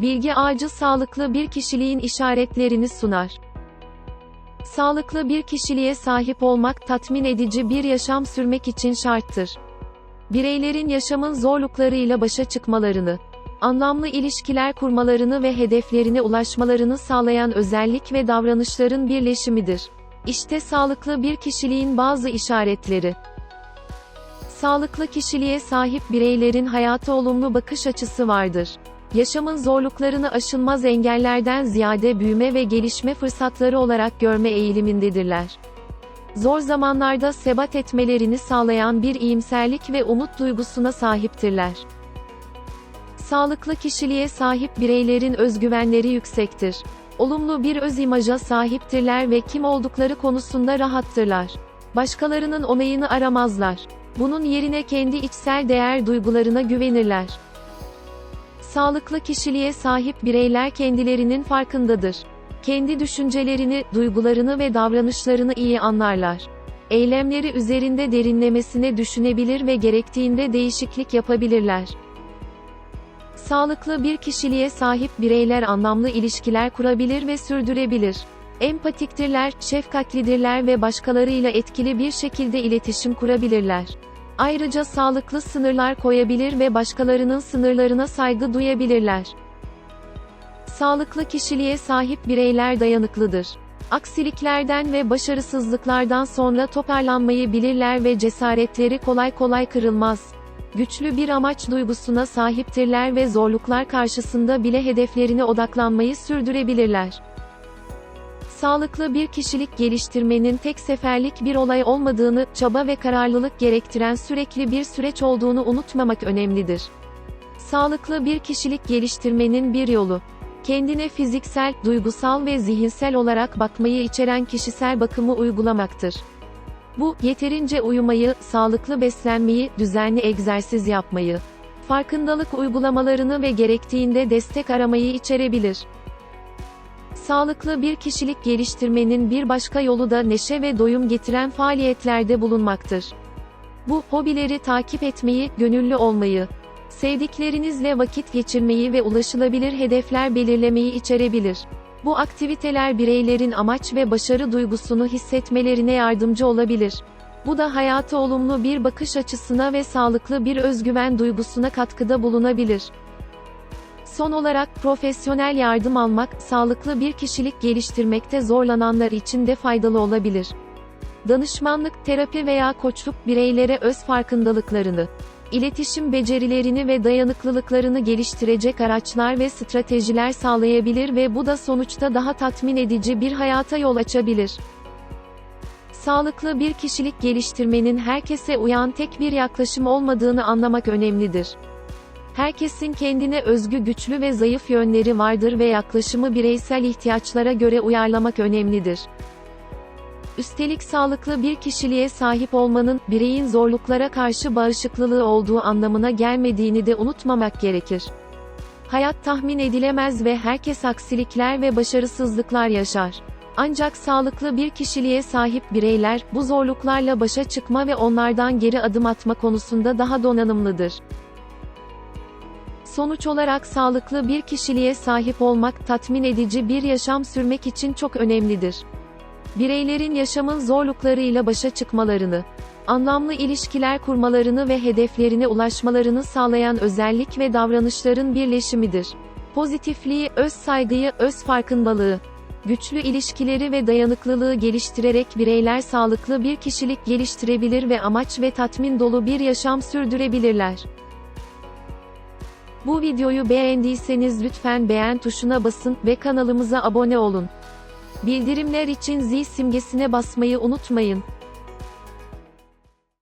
Bilgi ağacı sağlıklı bir kişiliğin işaretlerini sunar. Sağlıklı bir kişiliğe sahip olmak tatmin edici bir yaşam sürmek için şarttır. Bireylerin yaşamın zorluklarıyla başa çıkmalarını, anlamlı ilişkiler kurmalarını ve hedeflerine ulaşmalarını sağlayan özellik ve davranışların birleşimidir. İşte sağlıklı bir kişiliğin bazı işaretleri. Sağlıklı kişiliğe sahip bireylerin hayata olumlu bakış açısı vardır. Yaşamın zorluklarını aşılmaz engellerden ziyade büyüme ve gelişme fırsatları olarak görme eğilimindedirler. Zor zamanlarda sebat etmelerini sağlayan bir iyimserlik ve umut duygusuna sahiptirler. Sağlıklı kişiliğe sahip bireylerin özgüvenleri yüksektir. Olumlu bir öz imaja sahiptirler ve kim oldukları konusunda rahattırlar. Başkalarının onayını aramazlar. Bunun yerine kendi içsel değer duygularına güvenirler. Sağlıklı kişiliğe sahip bireyler kendilerinin farkındadır. Kendi düşüncelerini, duygularını ve davranışlarını iyi anlarlar. Eylemleri üzerinde derinlemesine düşünebilir ve gerektiğinde değişiklik yapabilirler. Sağlıklı bir kişiliğe sahip bireyler anlamlı ilişkiler kurabilir ve sürdürebilir. Empatiktirler, şefkatlidirler ve başkalarıyla etkili bir şekilde iletişim kurabilirler. Ayrıca sağlıklı sınırlar koyabilir ve başkalarının sınırlarına saygı duyabilirler. Sağlıklı kişiliğe sahip bireyler dayanıklıdır. Aksiliklerden ve başarısızlıklardan sonra toparlanmayı bilirler ve cesaretleri kolay kolay kırılmaz. Güçlü bir amaç duygusuna sahiptirler ve zorluklar karşısında bile hedeflerine odaklanmayı sürdürebilirler. Sağlıklı bir kişilik geliştirmenin tek seferlik bir olay olmadığını, çaba ve kararlılık gerektiren sürekli bir süreç olduğunu unutmamak önemlidir. Sağlıklı bir kişilik geliştirmenin bir yolu, kendine fiziksel, duygusal ve zihinsel olarak bakmayı içeren kişisel bakımı uygulamaktır. Bu, yeterince uyumayı, sağlıklı beslenmeyi, düzenli egzersiz yapmayı, farkındalık uygulamalarını ve gerektiğinde destek aramayı içerebilir. Sağlıklı bir kişilik geliştirmenin bir başka yolu da neşe ve doyum getiren faaliyetlerde bulunmaktır. Bu, hobileri takip etmeyi, gönüllü olmayı, sevdiklerinizle vakit geçirmeyi ve ulaşılabilir hedefler belirlemeyi içerebilir. Bu aktiviteler bireylerin amaç ve başarı duygusunu hissetmelerine yardımcı olabilir. Bu da hayata olumlu bir bakış açısına ve sağlıklı bir özgüven duygusuna katkıda bulunabilir. Son olarak profesyonel yardım almak, sağlıklı bir kişilik geliştirmekte zorlananlar için de faydalı olabilir. Danışmanlık, terapi veya koçluk bireylere öz farkındalıklarını, iletişim becerilerini ve dayanıklılıklarını geliştirecek araçlar ve stratejiler sağlayabilir ve bu da sonuçta daha tatmin edici bir hayata yol açabilir. Sağlıklı bir kişilik geliştirmenin herkese uyan tek bir yaklaşım olmadığını anlamak önemlidir. Herkesin kendine özgü güçlü ve zayıf yönleri vardır ve yaklaşımı bireysel ihtiyaçlara göre uyarlamak önemlidir. Üstelik sağlıklı bir kişiliğe sahip olmanın, bireyin zorluklara karşı bağışıklılığı olduğu anlamına gelmediğini de unutmamak gerekir. Hayat tahmin edilemez ve herkes aksilikler ve başarısızlıklar yaşar. Ancak sağlıklı bir kişiliğe sahip bireyler, bu zorluklarla başa çıkma ve onlardan geri adım atma konusunda daha donanımlıdır. Sonuç olarak sağlıklı bir kişiliğe sahip olmak, tatmin edici bir yaşam sürmek için çok önemlidir. Bireylerin yaşamın zorluklarıyla başa çıkmalarını, anlamlı ilişkiler kurmalarını ve hedeflerine ulaşmalarını sağlayan özellik ve davranışların birleşimidir. Pozitifliği, öz saygıyı, öz farkındalığı, güçlü ilişkileri ve dayanıklılığı geliştirerek bireyler sağlıklı bir kişilik geliştirebilir ve amaç ve tatmin dolu bir yaşam sürdürebilirler. Bu videoyu beğendiyseniz lütfen beğen tuşuna basın ve kanalımıza abone olun. Bildirimler için zil simgesine basmayı unutmayın.